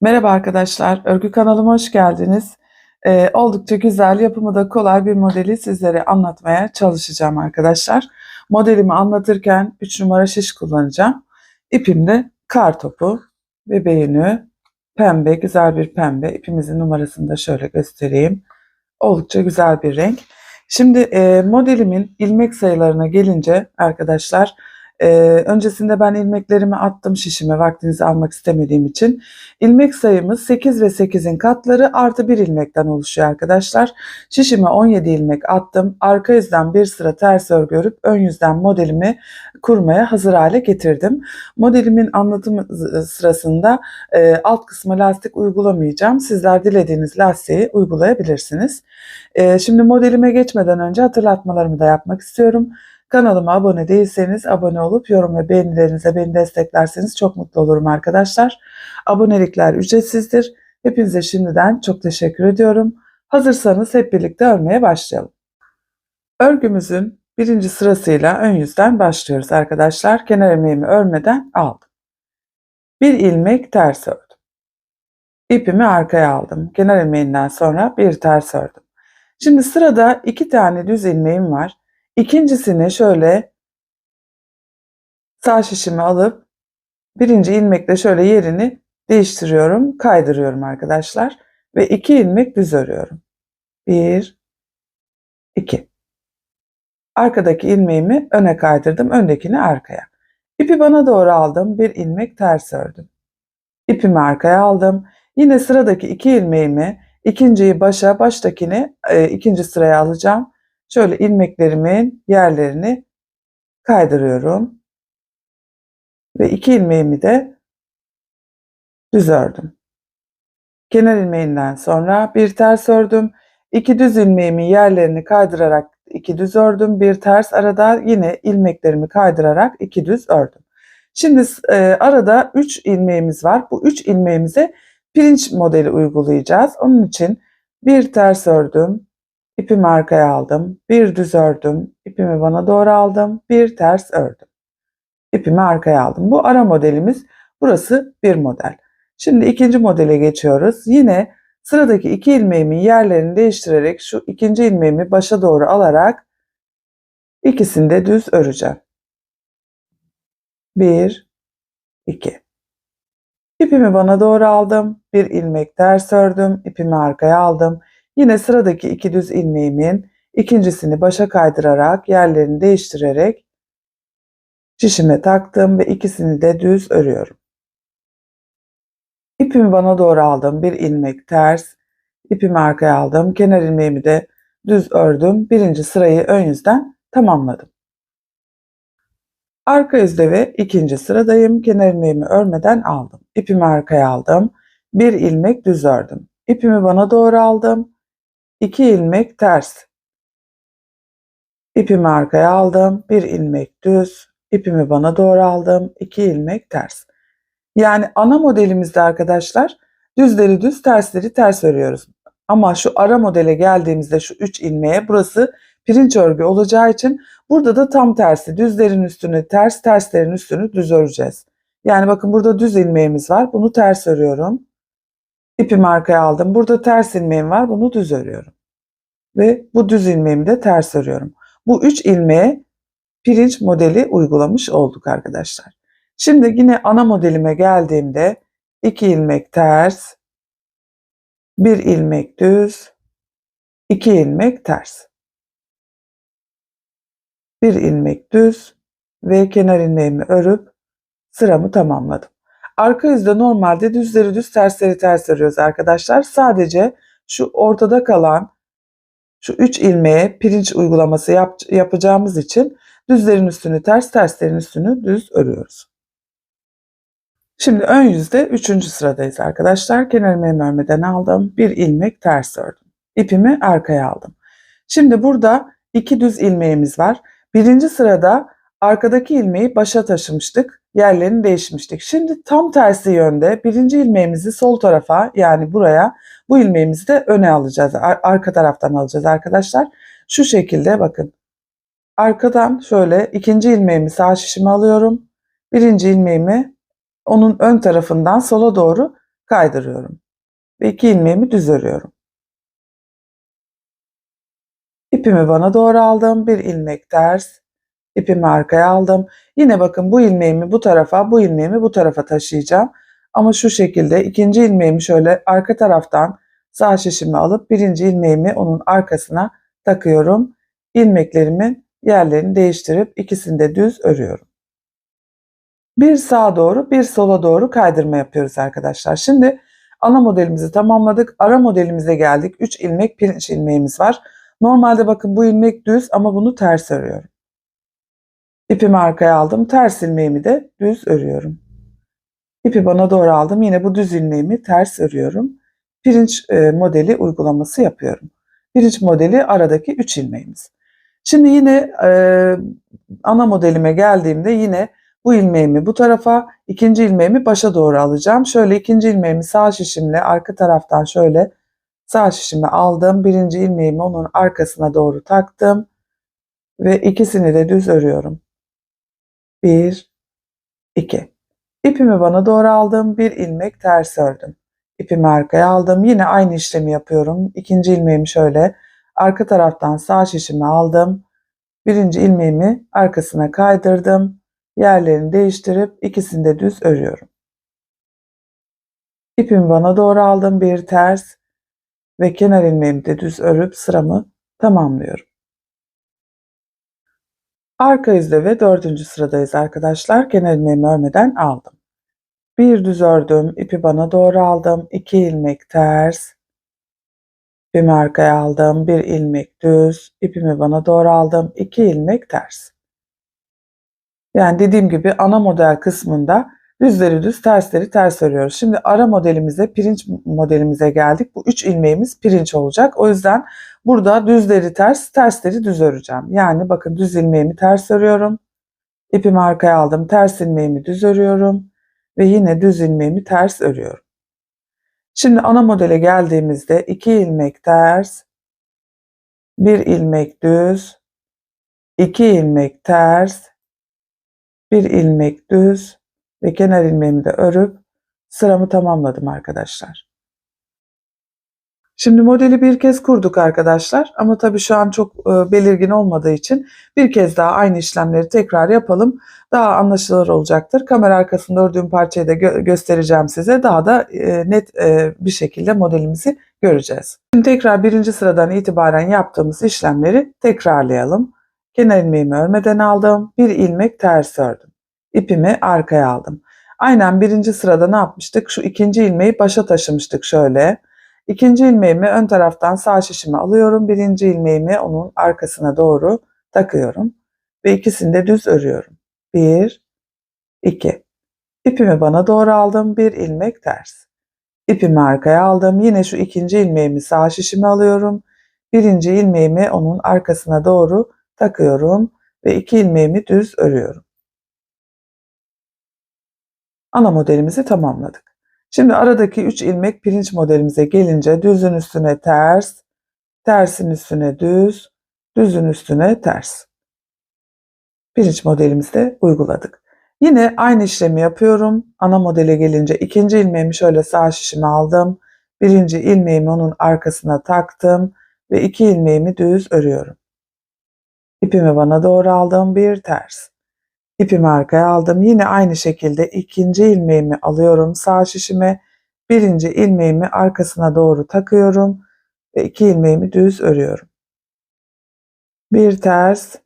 Merhaba arkadaşlar, örgü kanalıma hoş geldiniz. Ee, oldukça güzel, yapımı da kolay bir modeli sizlere anlatmaya çalışacağım arkadaşlar. Modelimi anlatırken 3 numara şiş kullanacağım. İpimde kar topu ve beğeni pembe, güzel bir pembe. İpimizin numarasını da şöyle göstereyim. Oldukça güzel bir renk. Şimdi e, modelimin ilmek sayılarına gelince arkadaşlar, e, öncesinde ben ilmeklerimi attım şişime vaktinizi almak istemediğim için. İlmek sayımız 8 ve 8'in katları artı bir ilmekten oluşuyor arkadaşlar. Şişime 17 ilmek attım. Arka yüzden bir sıra ters örgü örüp ön yüzden modelimi kurmaya hazır hale getirdim. Modelimin anlatım sırasında e, alt kısmı lastik uygulamayacağım. Sizler dilediğiniz lastiği uygulayabilirsiniz. E, şimdi modelime geçmeden önce hatırlatmalarımı da yapmak istiyorum. Kanalıma abone değilseniz abone olup yorum ve beğenilerinize beni desteklerseniz çok mutlu olurum arkadaşlar. Abonelikler ücretsizdir. Hepinize şimdiden çok teşekkür ediyorum. Hazırsanız hep birlikte örmeye başlayalım. Örgümüzün birinci sırasıyla ön yüzden başlıyoruz arkadaşlar. Kenar ilmeğimi örmeden aldım. Bir ilmek ters ördüm. İpimi arkaya aldım. Kenar ilmeğinden sonra bir ters ördüm. Şimdi sırada iki tane düz ilmeğim var. İkincisini şöyle sağ şişimi alıp birinci ilmekle şöyle yerini değiştiriyorum, kaydırıyorum arkadaşlar. Ve iki ilmek düz örüyorum. Bir, iki. Arkadaki ilmeğimi öne kaydırdım, öndekini arkaya. İpi bana doğru aldım, bir ilmek ters ördüm. İpimi arkaya aldım. Yine sıradaki iki ilmeğimi, ikinciyi başa, baştakini e, ikinci sıraya alacağım. Şöyle ilmeklerimin yerlerini kaydırıyorum. Ve iki ilmeğimi de düz ördüm. Kenar ilmeğinden sonra bir ters ördüm. İki düz ilmeğimin yerlerini kaydırarak iki düz ördüm. Bir ters arada yine ilmeklerimi kaydırarak iki düz ördüm. Şimdi e, arada 3 ilmeğimiz var. Bu 3 ilmeğimize pirinç modeli uygulayacağız. Onun için bir ters ördüm, ipimi arkaya aldım, bir düz ördüm, ipimi bana doğru aldım, bir ters ördüm. İpimi arkaya aldım. Bu ara modelimiz. Burası bir model. Şimdi ikinci modele geçiyoruz. Yine sıradaki iki ilmeğimin yerlerini değiştirerek şu ikinci ilmeğimi başa doğru alarak ikisini de düz öreceğim. Bir, iki. İpimi bana doğru aldım. Bir ilmek ters ördüm. ipimi arkaya aldım. Yine sıradaki iki düz ilmeğimin ikincisini başa kaydırarak yerlerini değiştirerek şişime taktım ve ikisini de düz örüyorum. İpimi bana doğru aldım. Bir ilmek ters. ipimi arkaya aldım. Kenar ilmeğimi de düz ördüm. Birinci sırayı ön yüzden tamamladım. Arka yüzde ve ikinci sıradayım. Kenar ilmeğimi örmeden aldım. İpimi arkaya aldım. Bir ilmek düz ördüm. İpimi bana doğru aldım. 2 ilmek ters. İpimi arkaya aldım. Bir ilmek düz. İpimi bana doğru aldım. 2 ilmek ters. Yani ana modelimizde arkadaşlar düzleri düz tersleri ters örüyoruz. Ama şu ara modele geldiğimizde şu 3 ilmeğe burası pirinç örgü olacağı için burada da tam tersi düzlerin üstünü ters terslerin üstünü düz öreceğiz. Yani bakın burada düz ilmeğimiz var. Bunu ters örüyorum. İpimi arkaya aldım. Burada ters ilmeğim var. Bunu düz örüyorum. Ve bu düz ilmeğimi de ters örüyorum. Bu üç ilmeğe pirinç modeli uygulamış olduk arkadaşlar. Şimdi yine ana modelime geldiğimde iki ilmek ters, bir ilmek düz, iki ilmek ters. Bir ilmek düz ve kenar ilmeğimi örüp sıramı tamamladım. Arka yüzde normalde düzleri düz tersleri ters örüyoruz arkadaşlar. Sadece şu ortada kalan şu üç ilmeğe pirinç uygulaması yap, yapacağımız için düzlerin üstünü ters terslerin üstünü düz örüyoruz. Şimdi ön yüzde üçüncü sıradayız arkadaşlar. Kenar ilmeğimi örmeden aldım. Bir ilmek ters ördüm. İpimi arkaya aldım. Şimdi burada iki düz ilmeğimiz var. Birinci sırada arkadaki ilmeği başa taşımıştık yerlerini değişmiştik. Şimdi tam tersi yönde birinci ilmeğimizi sol tarafa yani buraya bu ilmeğimizi de öne alacağız. Ar arka taraftan alacağız arkadaşlar. Şu şekilde bakın. Arkadan şöyle ikinci ilmeğimi sağ şişime alıyorum. Birinci ilmeğimi onun ön tarafından sola doğru kaydırıyorum. Ve iki ilmeğimi düz örüyorum. İpimi bana doğru aldım. Bir ilmek ters. İpimi arkaya aldım. Yine bakın bu ilmeğimi bu tarafa, bu ilmeğimi bu tarafa taşıyacağım. Ama şu şekilde ikinci ilmeğimi şöyle arka taraftan sağ şişimi alıp birinci ilmeğimi onun arkasına takıyorum. İlmeklerimin yerlerini değiştirip ikisini de düz örüyorum. Bir sağa doğru bir sola doğru kaydırma yapıyoruz arkadaşlar. Şimdi ana modelimizi tamamladık. Ara modelimize geldik. 3 ilmek pirinç ilmeğimiz var. Normalde bakın bu ilmek düz ama bunu ters örüyorum. İpimi arkaya aldım. Ters ilmeğimi de düz örüyorum. İpi bana doğru aldım. Yine bu düz ilmeğimi ters örüyorum. Pirinç e, modeli uygulaması yapıyorum. Pirinç modeli aradaki 3 ilmeğimiz. Şimdi yine e, ana modelime geldiğimde yine bu ilmeğimi bu tarafa, ikinci ilmeğimi başa doğru alacağım. Şöyle ikinci ilmeğimi sağ şişimle arka taraftan şöyle sağ şişimi aldım. Birinci ilmeğimi onun arkasına doğru taktım. Ve ikisini de düz örüyorum. Bir, iki. İpimi bana doğru aldım. Bir ilmek ters ördüm. İpimi arkaya aldım. Yine aynı işlemi yapıyorum. İkinci ilmeğimi şöyle arka taraftan sağ şişimi aldım. Birinci ilmeğimi arkasına kaydırdım. Yerlerini değiştirip ikisini de düz örüyorum. İpimi bana doğru aldım. Bir ters ve kenar ilmeğimi de düz örüp sıramı tamamlıyorum. Arka yüzde ve dördüncü sıradayız arkadaşlar. Kenar ilmeğimi örmeden aldım. Bir düz ördüm. ipi bana doğru aldım. 2 ilmek ters. İpimi arkaya aldım. Bir ilmek düz. ipimi bana doğru aldım. 2 ilmek ters. Yani dediğim gibi ana model kısmında düzleri düz, tersleri ters örüyoruz. Şimdi ara modelimize, pirinç modelimize geldik. Bu 3 ilmeğimiz pirinç olacak. O yüzden burada düzleri ters, tersleri düz öreceğim. Yani bakın düz ilmeğimi ters örüyorum. İpimi arkaya aldım. Ters ilmeğimi düz örüyorum. Ve yine düz ilmeğimi ters örüyorum. Şimdi ana modele geldiğimizde 2 ilmek ters, 1 ilmek düz, 2 ilmek ters, 1 ilmek düz ve kenar ilmeğimi de örüp sıramı tamamladım arkadaşlar. Şimdi modeli bir kez kurduk arkadaşlar ama tabii şu an çok e, belirgin olmadığı için bir kez daha aynı işlemleri tekrar yapalım. Daha anlaşılır olacaktır. Kamera arkasında ördüğüm parçayı da gö göstereceğim size. Daha da e, net e, bir şekilde modelimizi göreceğiz. Şimdi tekrar birinci sıradan itibaren yaptığımız işlemleri tekrarlayalım. Kenar ilmeğimi örmeden aldım. Bir ilmek ters ördüm. İpimi arkaya aldım. Aynen birinci sırada ne yapmıştık? Şu ikinci ilmeği başa taşımıştık şöyle. İkinci ilmeğimi ön taraftan sağ şişime alıyorum. Birinci ilmeğimi onun arkasına doğru takıyorum. Ve ikisini de düz örüyorum. Bir, iki. İpimi bana doğru aldım. Bir ilmek ters. İpimi arkaya aldım. Yine şu ikinci ilmeğimi sağ şişime alıyorum. Birinci ilmeğimi onun arkasına doğru takıyorum. Ve iki ilmeğimi düz örüyorum. Ana modelimizi tamamladık. Şimdi aradaki 3 ilmek pirinç modelimize gelince düzün üstüne ters, tersin üstüne düz, düzün üstüne ters. Pirinç modelimizde uyguladık. Yine aynı işlemi yapıyorum. Ana modele gelince ikinci ilmeğimi şöyle sağ şişime aldım. Birinci ilmeğimi onun arkasına taktım ve iki ilmeğimi düz örüyorum. İpimi bana doğru aldım bir ters. İpimi arkaya aldım. Yine aynı şekilde ikinci ilmeğimi alıyorum sağ şişime. Birinci ilmeğimi arkasına doğru takıyorum ve iki ilmeğimi düz örüyorum. Bir ters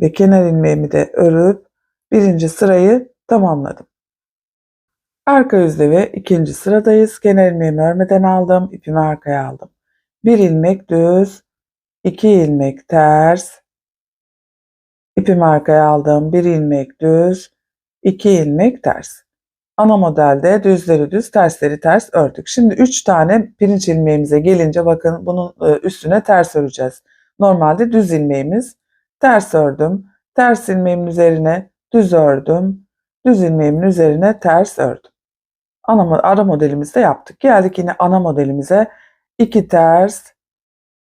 ve kenar ilmeğimi de örüp birinci sırayı tamamladım. Arka yüzde ve ikinci sıradayız. Kenar ilmeğimi örmeden aldım. ipimi arkaya aldım. Bir ilmek düz, iki ilmek ters, İpimi arkaya aldım. Bir ilmek düz, iki ilmek ters. Ana modelde düzleri düz, tersleri ters ördük. Şimdi 3 tane pirinç ilmeğimize gelince bakın bunun e, üstüne ters öreceğiz. Normalde düz ilmeğimiz. Ters ördüm. Ters ilmeğimin üzerine düz ördüm. Düz ilmeğimin üzerine ters ördüm. Ana, ara modelimizde yaptık. Geldik yine ana modelimize. 2 ters,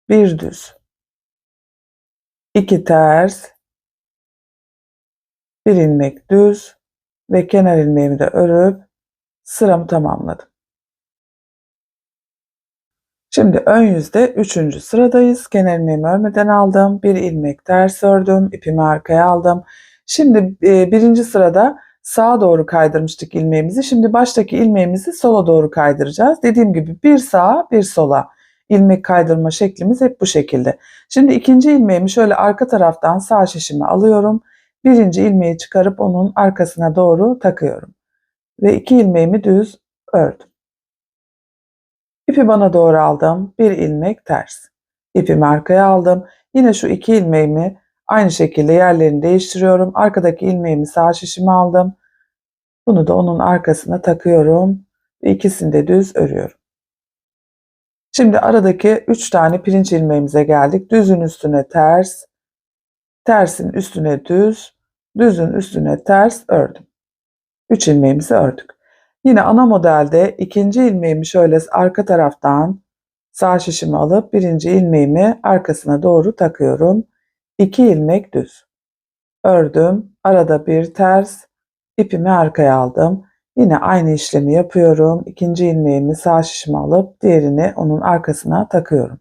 bir düz. 2 ters, bir ilmek düz ve kenar ilmeğimi de örüp sıramı tamamladım. Şimdi ön yüzde üçüncü sıradayız. Kenar ilmeğimi örmeden aldım. Bir ilmek ters ördüm. ipimi arkaya aldım. Şimdi e, birinci sırada sağa doğru kaydırmıştık ilmeğimizi. Şimdi baştaki ilmeğimizi sola doğru kaydıracağız. Dediğim gibi bir sağa bir sola ilmek kaydırma şeklimiz hep bu şekilde. Şimdi ikinci ilmeğimi şöyle arka taraftan sağ şişime alıyorum. Birinci ilmeği çıkarıp onun arkasına doğru takıyorum. Ve iki ilmeğimi düz ördüm. İpi bana doğru aldım. Bir ilmek ters. İpimi arkaya aldım. Yine şu iki ilmeğimi aynı şekilde yerlerini değiştiriyorum. Arkadaki ilmeğimi sağ şişime aldım. Bunu da onun arkasına takıyorum. Ve ikisini de düz örüyorum. Şimdi aradaki 3 tane pirinç ilmeğimize geldik. Düzün üstüne ters, tersin üstüne düz, düzün üstüne ters ördüm. 3 ilmeğimizi ördük. Yine ana modelde ikinci ilmeğimi şöyle arka taraftan sağ şişimi alıp birinci ilmeğimi arkasına doğru takıyorum. 2 ilmek düz. Ördüm. Arada bir ters. ipimi arkaya aldım. Yine aynı işlemi yapıyorum. İkinci ilmeğimi sağ şişime alıp diğerini onun arkasına takıyorum.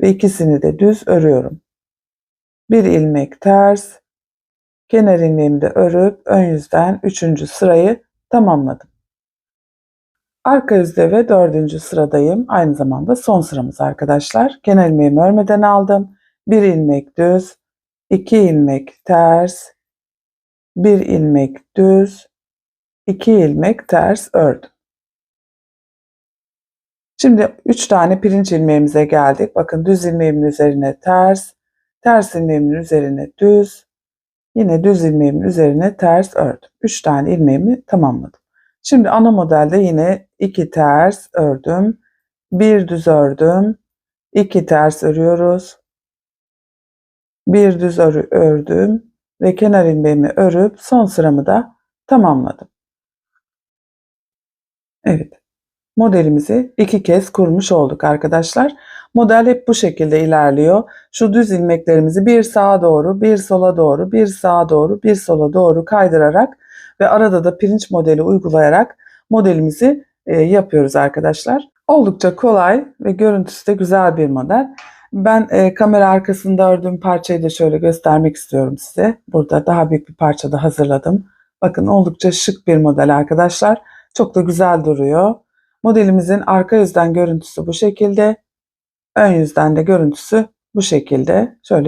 Ve ikisini de düz örüyorum. Bir ilmek ters. Kenar ilmeğimi örüp ön yüzden üçüncü sırayı tamamladım. Arka yüzde ve dördüncü sıradayım. Aynı zamanda son sıramız arkadaşlar. Kenar ilmeğimi örmeden aldım. Bir ilmek düz, iki ilmek ters, bir ilmek düz, iki ilmek ters ördüm. Şimdi üç tane pirinç ilmeğimize geldik. Bakın düz ilmeğimin üzerine ters, ters ilmeğimin üzerine düz, yine düz ilmeğimin üzerine ters ördüm. Üç tane ilmeğimi tamamladım. Şimdi ana modelde yine iki ters ördüm. Bir düz ördüm. iki ters örüyoruz. Bir düz örü, ördüm ve kenar ilmeğimi örüp son sıramı da tamamladım. Evet. Modelimizi iki kez kurmuş olduk arkadaşlar. Model hep bu şekilde ilerliyor. Şu düz ilmeklerimizi bir sağa doğru, bir sola doğru, bir sağa doğru, bir sola doğru kaydırarak ve arada da pirinç modeli uygulayarak modelimizi e, yapıyoruz arkadaşlar. Oldukça kolay ve görüntüsü de güzel bir model. Ben e, kamera arkasında ördüğüm parçayı da şöyle göstermek istiyorum size. Burada daha büyük bir parça da hazırladım. Bakın oldukça şık bir model arkadaşlar. Çok da güzel duruyor. Modelimizin arka yüzden görüntüsü bu şekilde. Ön yüzden de görüntüsü bu şekilde. Şöyle